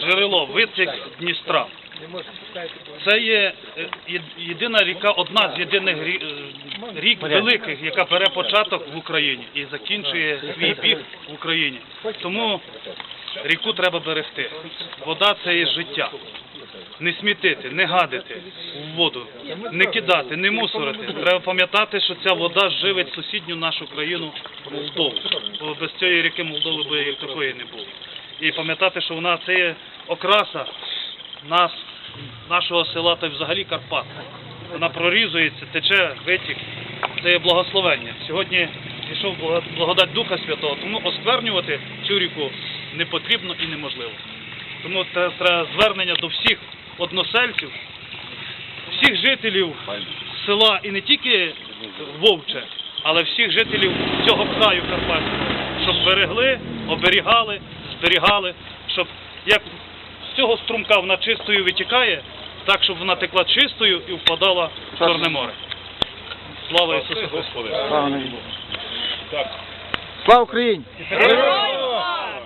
джерело, витік Дністра. Це є е, єдина ріка, одна з єдиних е, рік великих, яка бере початок в Україні і закінчує свій біг в Україні. Тому ріку треба берегти. Вода це є життя. Не смітити, не гадити в воду, не кидати, не мусорити. Треба пам'ятати, що ця вода живить сусідню нашу країну Молдову. Бо без цієї ріки Молдови би як такої не було. І пам'ятати, що вона це є окраса нас, нашого села та взагалі Карпат. Вона прорізується, тече, витік. Це є благословення. Сьогодні пішов благодать Духа Святого, тому осквернювати цю ріку не потрібно і неможливо. Тому це треба звернення до всіх односельців, всіх жителів села і не тільки Вовче, але всіх жителів цього краю Карпатського, щоб берегли, оберігали, зберігали, щоб як з цього струмка вона чистою витікає, так щоб вона текла чистою і впадала в Чорне море. Слава Ісусу Христу! Слава Україні!